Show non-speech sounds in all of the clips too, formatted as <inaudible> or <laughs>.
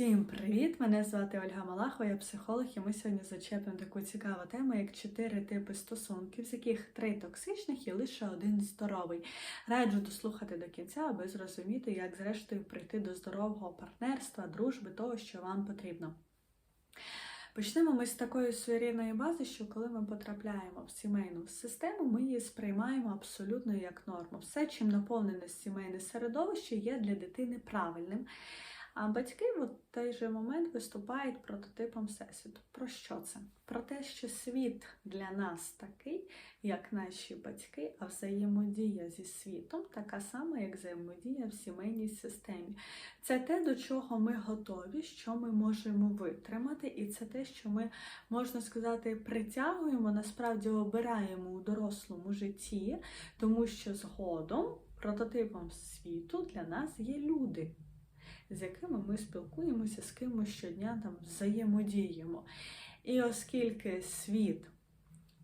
Всім привіт! Мене звати Ольга Малахова, я психолог, і ми сьогодні зачепимо таку цікаву тему, як чотири типи стосунків, з яких три токсичних і лише один здоровий. Раджу дослухати до кінця, аби зрозуміти, як зрештою прийти до здорового партнерства, дружби, того, що вам потрібно. Почнемо ми з такої своєрідної бази, що коли ми потрапляємо в сімейну систему, ми її сприймаємо абсолютно як норму. Все, чим наповнене сімейне середовище, є для дитини правильним. А батьки в той же момент виступають прототипом всесвіту. Про що це? Про те, що світ для нас такий, як наші батьки, а взаємодія зі світом така сама, як взаємодія в сімейній системі. Це те, до чого ми готові, що ми можемо витримати, і це те, що ми, можна сказати, притягуємо, насправді обираємо у дорослому житті, тому що згодом прототипом світу для нас є люди з якими ми спілкуємося, з ким ми щодня там взаємодіємо. І оскільки світ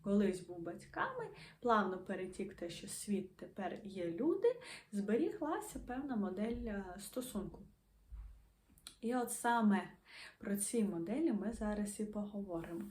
колись був батьками, плавно перетік те, що світ тепер є люди, зберіглася певна модель е, стосунку. І от саме про ці моделі ми зараз і поговоримо.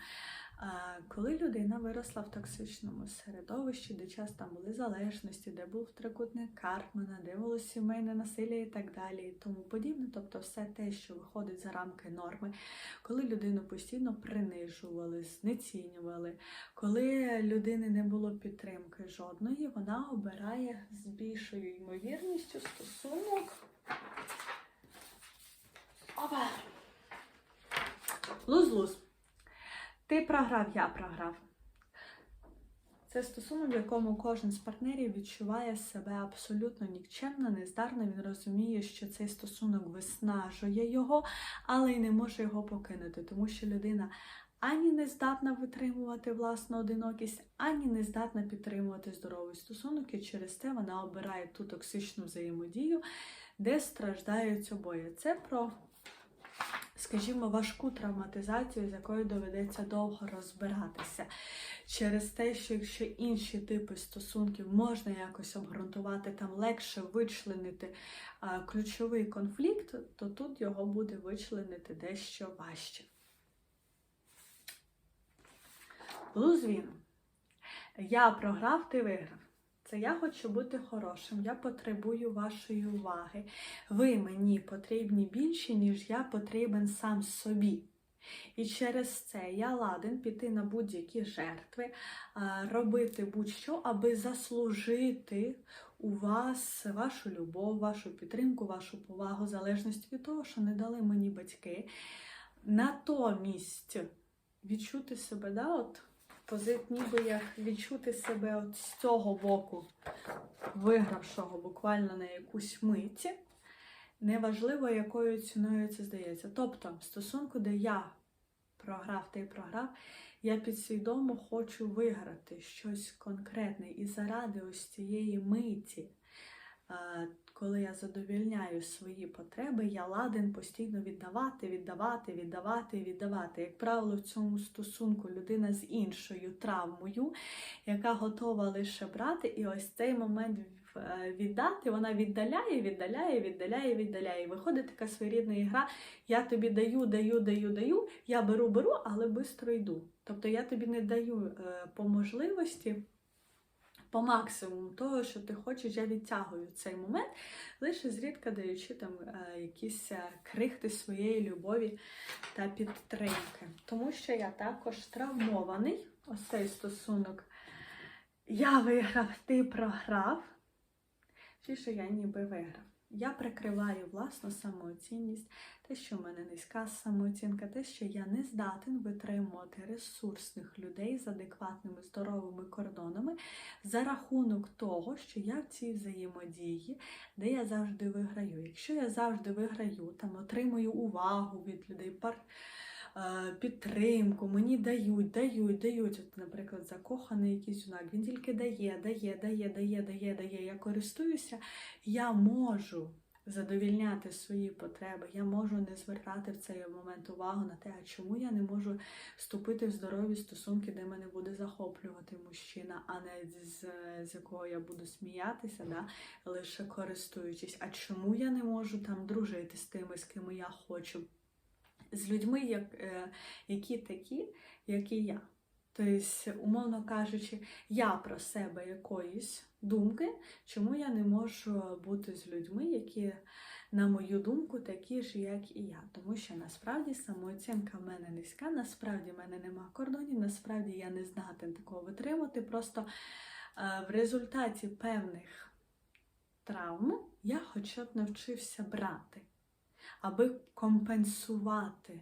Коли людина виросла в токсичному середовищі, де часто були залежності, де був трикутник Карпмана, де було сімейне насилля і так далі, і тому подібне, тобто все те, що виходить за рамки норми, коли людину постійно принижували, знецінювали, коли людини не було підтримки жодної, вона обирає з більшою ймовірністю стосунок. Опа! Луз-луз. Ти програв, я програв. Це стосунок, в якому кожен з партнерів відчуває себе абсолютно нікчемно, нездарно. Він розуміє, що цей стосунок виснажує його, але й не може його покинути, тому що людина ані не здатна витримувати власну одинокість, ані не здатна підтримувати здоровий стосунок, і через це вона обирає ту токсичну взаємодію, де страждають обоє. Це про скажімо, важку травматизацію, з якою доведеться довго розбиратися. Через те, що якщо інші типи стосунків можна якось обґрунтувати, там легше вичленити ключовий конфлікт, то тут його буде вичленити дещо важче. Лузвін. Я програв, ти виграв. Це я хочу бути хорошим, я потребую вашої уваги. Ви мені потрібні більше, ніж я потрібен сам собі. І через це я ладен піти на будь-які жертви, робити будь-що, аби заслужити у вас вашу любов, вашу підтримку, вашу повагу, залежності від того, що не дали мені батьки. Натомість відчути себе, да, от позит, ніби як відчути себе от з цього боку, вигравшого буквально на якусь миті, неважливо, якою ціною це здається. Тобто, в стосунку, де я програв, ти програв, я підсвідомо хочу виграти щось конкретне. І заради ось цієї миті коли я задовільняю свої потреби, я ладен постійно віддавати, віддавати, віддавати, віддавати. Як правило, в цьому стосунку людина з іншою травмою, яка готова лише брати, і ось цей момент е, віддати, вона віддаляє, віддаляє, віддаляє, віддаляє. І виходить така своєрідна ігра. Я тобі даю, даю, даю, даю, я беру, беру, але швидко йду. Тобто я тобі не даю е, по можливості по максимуму того, що ти хочеш, я відтягую цей момент, лише зрідка даючи там е, якісь е, крихти своєї любові та підтримки. Тому що я також травмований, ось цей стосунок. Я виграв, ти програв, чи що я ніби виграв. Я прикриваю власну самооцінність, те, що в мене низька самооцінка, те, що я не здатен витримувати ресурсних людей з адекватними здоровими кордонами за рахунок того, що я в цій взаємодії, де я завжди виграю. Якщо я завжди виграю, там отримую увагу від людей, пар. Е, підтримку, мені дають, дають, дають. От, Наприклад, закоханий якийсь юнак, він тільки дає, дає, дає, дає, дає, дає. Я користуюся, я можу задовільняти свої потреби, я можу не звертати в цей момент увагу на те, а чому я не можу вступити в здорові стосунки, де мене буде захоплювати мужчина, а не з, з якого я буду сміятися, да? лише користуючись. А чому я не можу там дружити з тими, з ким я хочу? З людьми, як, е, які такі, як і я. Тобто, умовно кажучи, я про себе якоїсь думки, чому я не можу бути з людьми, які, на мою думку, такі ж, як і я. Тому що насправді самооцінка в мене низька, насправді в мене нема кордонів, насправді я не здатен такого витримати. Просто е, в результаті певних травм я хоча б навчився брати, аби компенсувати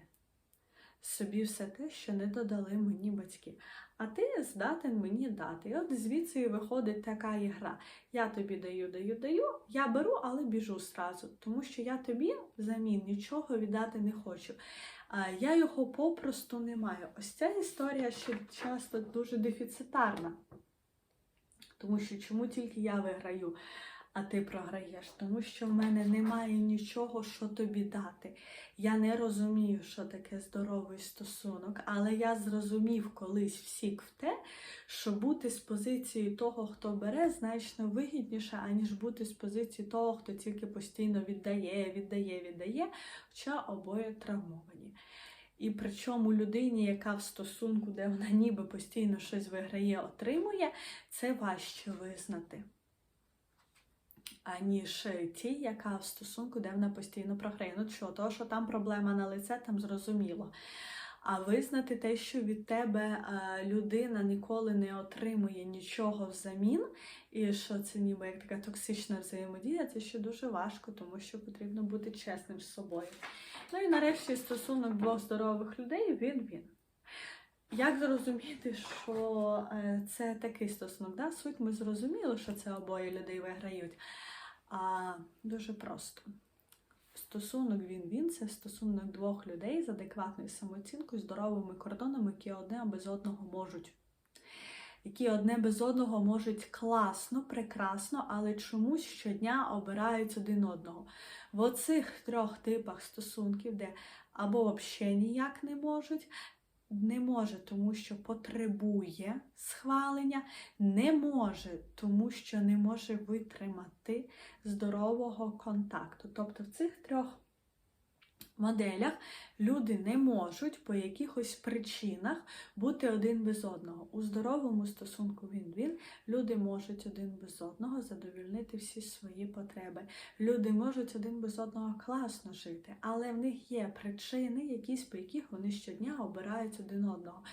собі все те, що не додали мені батьки. А ти здатен мені дати. І от звідси і виходить така ігра. Я тобі даю, даю, даю, я беру, але біжу зразу, тому що я тобі взамін нічого віддати не хочу. Я його попросту не маю. Ось ця історія ще часто дуже дефіцитарна. Тому що чому тільки я виграю, а ти програєш? Тому що в мене немає нічого, що тобі дати. Я не розумію, що таке здоровий стосунок, але я зрозумів колись всік в те, що бути з позиції того, хто бере, значно вигідніше, аніж бути з позиції того, хто тільки постійно віддає, віддає, віддає, хоча обоє травмовані. І причому людині, яка в стосунку, де вона ніби постійно щось виграє, отримує, це важче визнати аніж ті, яка в стосунку, де вона постійно програє. Ну що, то, що там проблема на лице, там зрозуміло. А визнати те, що від тебе е, людина ніколи не отримує нічого взамін, і що це ніби як така токсична взаємодія, це ще дуже важко, тому що потрібно бути чесним з собою. Ну і нарешті стосунок двох здорових людей він він. Як зрозуміти, що е, це такий стосунок? Да? Суть ми зрозуміли, що це обоє людей виграють. А дуже просто. Стосунок він-він це стосунок двох людей з адекватною самооцінкою, здоровими кордонами, які одне без одного можуть. Які одне без одного можуть класно, прекрасно, але чомусь щодня обирають один одного. В оцих трьох типах стосунків, де або взагалі ніяк не можуть, не може, тому що потребує схвалення, не може, тому що не може витримати здорового контакту. Тобто в цих трьох моделях люди не можуть по якихось причинах бути один без одного. У здоровому стосунку він-він люди можуть один без одного задовільнити всі свої потреби. Люди можуть один без одного класно жити, але в них є причини, якісь по яких вони щодня обирають один одного.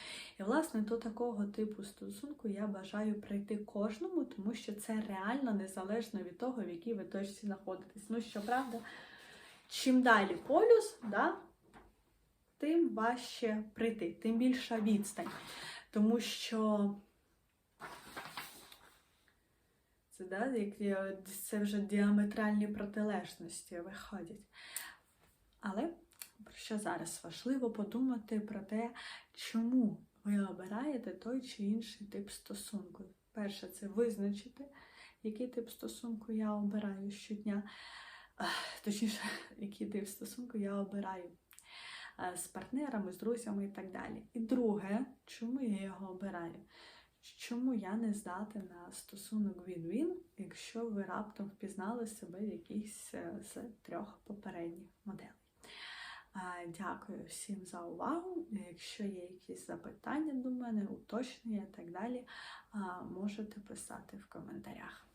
І, власне, до такого типу стосунку я бажаю прийти кожному, тому що це реально незалежно від того, в якій ви точці знаходитесь. Ну, щоправда, чим далі полюс, да, тим важче прийти, тим більша відстань. Тому що це, да, я- це вже діаметральні протилежності виходять. Але про що зараз важливо подумати про те, чому ви обираєте той чи інший тип стосунку. Перше, це визначити, який тип стосунку я обираю щодня. <sighs> Точніше, <laughs> який тип стосунку я обираю е, з партнерами, з друзями і так далі. І друге, чому я його обираю? Чому я не здатен на стосунок він-він, якщо ви раптом впізнали себе в якійсь е, з трьох попередніх моделей? Дякую всім за увагу. Якщо є якісь запитання до мене, уточнення і так далі, можете писати в коментарях.